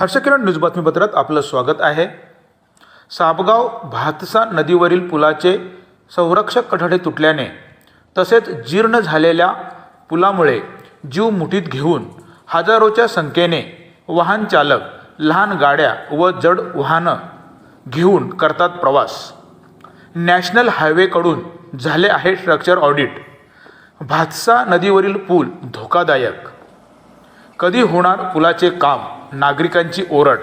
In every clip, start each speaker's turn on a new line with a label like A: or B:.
A: हर्षकिरण news बातमीपत्रात आपलं स्वागत आहे. सापगाव भातसा नदीवरील पुलाचे संरक्षक कठडे तुटल्याने तसेच जीर्ण झालेल्या पुलामुळे जीव मुठीत घेऊन हजारोच्या संख्येने वाहन चालक लहान गाड्या व जड वाहनं घेऊन करतात प्रवास. नॅशनल हायवेकडून झाले आहे स्ट्रक्चर ऑडिट. भातसा नदीवरील पूल धोकादायक. कधी होणार पुलाचे काम? नागरिकांची ओरड.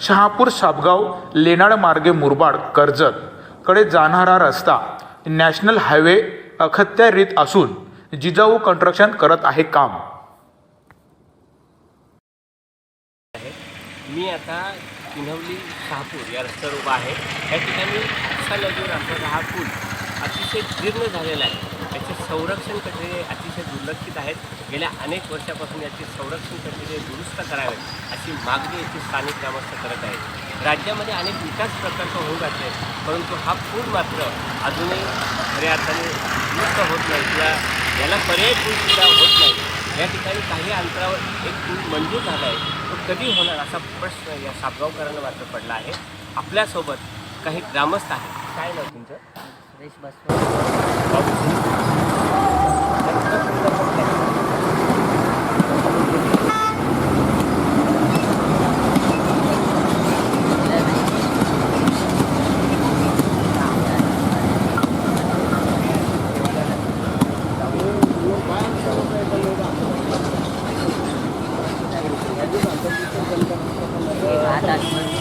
A: शहापूर सापगाव लेनाड मार्गे मुरबाड कर्जत कडे जाणारा रस्ता नॅशनल हायवे अखत्यारीत असून जिजाऊ कन्स्ट्रक्शन करत आहे काम.
B: आहे मी आता किन्हवली शहापूर या रस्त्यावर उभा आहे. या ठिकाणी असणारा हा पूल अतिशय जीर्ण झालेला आहे. याचे संरक्षण कठडे अतिशय दुर्लक्षित आहेत. गेल्या अनेक वर्षापासून याचे संरक्षण कठडे दुरुस्त करावेत अशी मागणी येथे स्थानिक ग्रामस्थ करत आहेत. राज्यामध्ये अनेक विकास प्रकल्प होऊ घातले परंतु हा पूल मात्र अजूनही खऱ्या अर्थाने दुरुस्त होत नाही किंवा याला पर्याय पूलसुद्धा होत नाही. या ठिकाणी काही अंतरावर एक पूल मंजूर झाला आहे. तो कधी होणार असा प्रश्न या सापगावकरांना मात्र पडला आहे. आपल्यासोबत काही ग्रामस्थ आहेत. काय नाव तुमचं?
C: सुरेश बसवे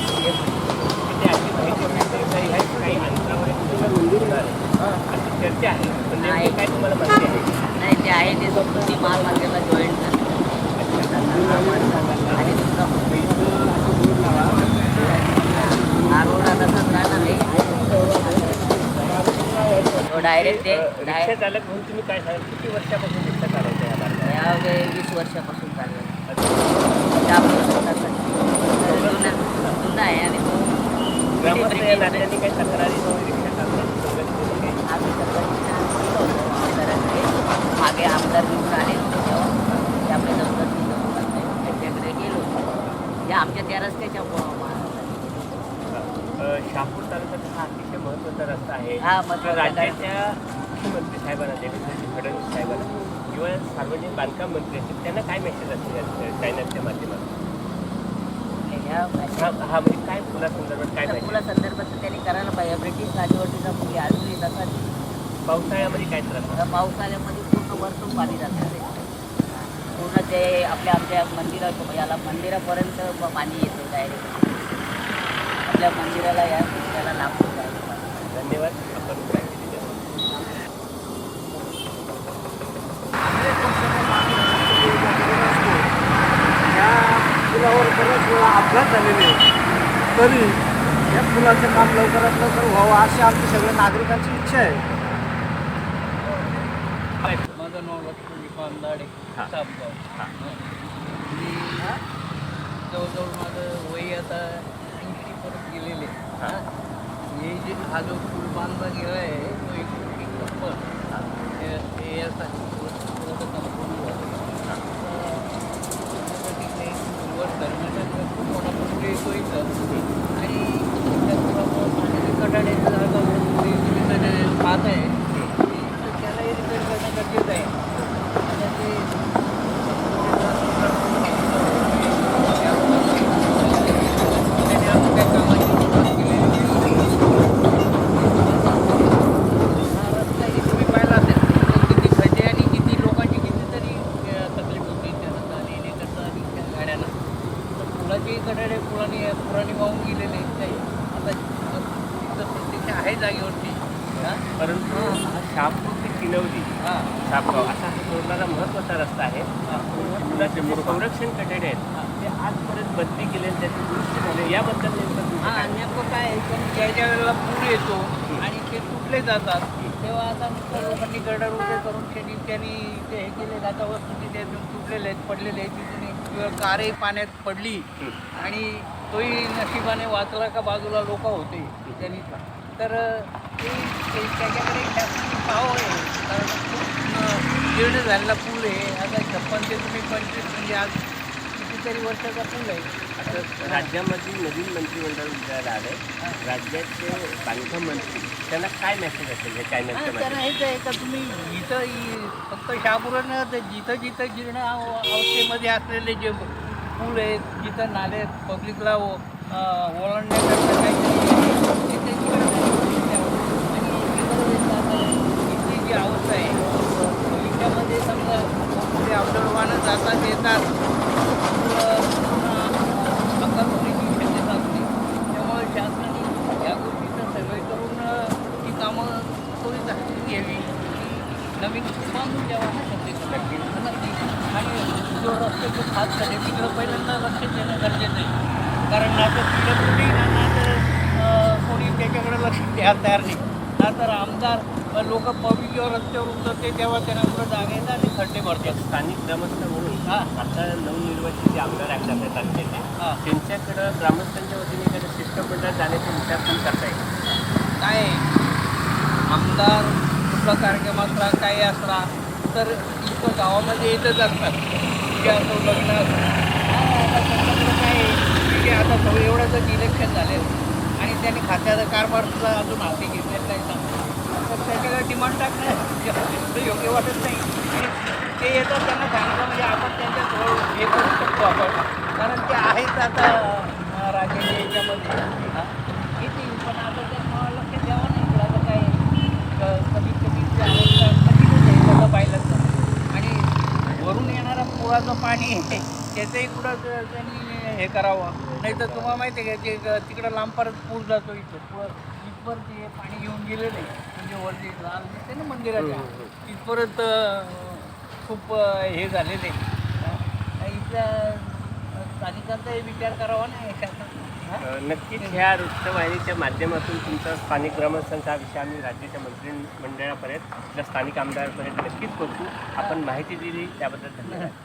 B: तिथे अशी माहिती मिळते का ह्या काही अंतरावर एक पूल मंजूर होणार आहे अशी चर्चा आहे पण नेमकं काय तुम्हाला माहिती आहे
C: ते आहे ते ती महामार्गाला जॉईन झालं आणि दुसरा हा रोड आता तसा नाही तो डायरेक्ट ते डायरेक्ट
B: चालक म्हणून तुम्ही काय सांगाल? किती वर्षापासून रिक्षा चालवता या
C: वे- वीस वर्षापासून चालू आहे जुना आणि तो.
B: ग्रामस्थ या नात्याने काही तक्रारी.
C: आम्ही घेऊन आले. होते तेव्हा ते आपले दौलत त्यांच्याकडे गेलो. जे आमच्या त्या रस्त्याच्या
B: शहापूर तालुक्यात हा अतिशय महत्त्वाचा रस्ता आहे.
C: हा,
B: तर
C: महत्त्वाचा
B: राज्याच्या मुख्यमंत्री साहेबांना देवेंद्रजी फडणवीस साहेबांना किंवा सार्वजनिक बांधकाम मंत्री असतील त्यांना काय मेसेज असतील या चॅनलच्या माध्यमातून? हा म्हणजे काय काय
C: संदर्भात त्यांनी करायला पाहिजे. ब्रिटिश राजवटीचा मुली अजूनही तसा
B: पावसाळ्यामध्ये काय त्रास?
C: पावसाळ्यामध्ये वरतून पाणी जातं ते पूर्ण ते आपल्या आमच्या मंदिरा याला मंदिरापर्यंत पाणी येतं डायरेक्ट आपल्या मंदिराला या त्याला लागतो.
B: धन्यवाद. आपण
D: पुलावर बऱ्याच वेळा अपघात झालेले. तरी या पुलाचं काम लवकरात लवकर व्हावं अशी आमची सगळ्या नागरिकांची इच्छा आहे
E: माझं नाव
B: हा.
E: सापगाव. मी जवळजवळ माझं वय आता ऐंशी परत गेलेले
B: हा.
E: हे जे हा जो पूल बांधला गेला आहे तो एक कंपन हे यासाठी थोडंसं कंपनी वर करण्यासाठी खूप मोठा प्रश्न येतो इथं आणि त्या पुलामुळं पाण्याचे कटाड्याची जागा तुम्ही तुम्ही त्याचे पाहत आहे तर त्यालाही रिपेअर करणं गरजेचं आहे आता ते त्याने आपण त्या कामाची सुरुवात केलेली हा रस्ता हे तुम्ही पाहिला असेल तो किती खड्डे आणि किती लोकांची कितीतरी अ, तकलीफ होती त्या रस्त्याने येण्याकरता आणि त्या गाड्यांना तर पुलाची कडाडे पुराणी पुराणी वाहून गेलेले आहेत काही. आता प्रत्यक्ष आहे जागेवरती.
B: परंतु शहापूर ते किनवली.
E: हां.
B: सापगाव असा हा जोडणारा महत्त्वाचा रस्ता आहे. पुलाचे संरक्षण कठडे आहेत. ते आजपर्यंत बदली केले त्याची दुरुस्ती झाली. याबद्दल नेमकं
E: हां
B: काय?
E: नेमकं काय आहे? की ज्या ज्या वेळेला पूर येतो आणि ते तुटले जातात तेव्हा आता नुसतं लोकांनी गरडा उभे करून त्यांनी त्यांनी ते हे केले जाता वस्तू तिथे तुटलेले आहेत पडलेले आहेत तिथून किंवा कारही पाण्यात पडली आणि तोही नशिबाने वाचला का बाजूला लोक होते त्यांनी. तर ते त्याच्याकडे पाव आहे. कारण खूप जीर्ण झालेला पूल आहे. आता छप्पन ते तुम्ही पंचवीस म्हणजे आज कितीतरी वर्षाचा पूल आहे.
B: आता राज्यामधील नवीन मंत्रिमंडळ विजयाला आलंय राज्याचे बांधकाम मंत्री त्यांना काय मेसेज असेल या चॅनलच्या
E: हा, तर हेच आहे का तुम्ही इथं इ- फक्त शहापुरानं ते जिथं जिथं जीर्ण अव- अवस्थेमध्ये असलेले जे पूल आहेत जिथं नाले पब्लिकला ओलांडण्याकरता काहीतरी ते- ते तिकडे नाही द्यावं. आणि इकडं जे आता इथली जी अवस्था आहे याच्यामध्ये समजा ते आपलं वाहनं जातात येतात तर, अं, अपघात होण्याची शक्यता असते त्यामुळे शासनाने या गोष्टीचा सर्वे करून अं, ही कामं त्वरित हाती घ्यावी की नवीन बांधून द्यावा आणि जो रस्त्याचे खात झाले तिकडं पहिल्यांदा लक्ष देणं गरजेचं आहे. कारण ना तर कोणी ना ना तर कोणी त्याच्याकडे लक्ष द्यायला तयार नाही. ना तर आमदार लोक पब्लिक जेव्हा रस्त्यावर उतरते तेव्हा त्यांना पुढं जागा येतात आणि खड्डे भरतात.
B: स्थानिक ग्रामस्थ म्हणून
E: हां.
B: आता नवनिर्वाचित जे आमदार आहेत आपल्या तालुक्याचे
E: हां.
B: त्यांच्याकडं ग्रामस्थांच्या वतीने एखाद्या शिष्टमंडळात जाण्याचे विचार पण करता येईल
E: काय आमदार कुठला कार्यक्रम असला काही असला तर इथं गावामध्ये येतच असतात. जे असं लग्न आता काय की आता सगळं एवढंच इलेक्शन झाले. आणि त्यांनी खात्याचा कारभार अजून हाती घेतलेला नाही समजा तर त्याच्याकडे डिमांड टाकणं योग्य वाटत नाही. ते येतात त्यांना सांगितलं म्हणजे आपण त्यांच्याजवळ हे करू शकतो आपण. कारण ते आहेच आता अं, याच्यामध्ये हा. येतील पण आता त्यांना लक्ष द्यावं नाही इकडं आता काय क- कमीत कमी ती अवस्था कठीणच आहे तसं पाहिलं तर आणि वरून पुराचं पाणी आहे त्याचंही कुठं ज- त्यांनी हे करावं. नाही तर तुम्हाला माहिती आहे का ते ग- तिकडं लांब परत पूर जातो इथं. पुढं इथपर ते पाणी घेऊन गेलेलं आहे. म्हणजे वरती लाल दिसते ना मंदिराच्या. तिथपर्यंत खूप अं, हे झालेलं आहे. हा. इथल्या अं, स्थानिकांचाही विचार करावा ना याच्यात हा?
B: नक्कीच. ह्या वृत्तवाहिनीच्या माध्यमातून तुमचा स्थानिक ग्रामस्थांचा हा विषय आम्ही राज्याच्या मंत्रिमंडळापर्यंत आपल्या स्थानिक आमदारापर्यंत नक्कीच पोहोचू. आपण माहिती दिली त्याबद्दल धन्यवाद.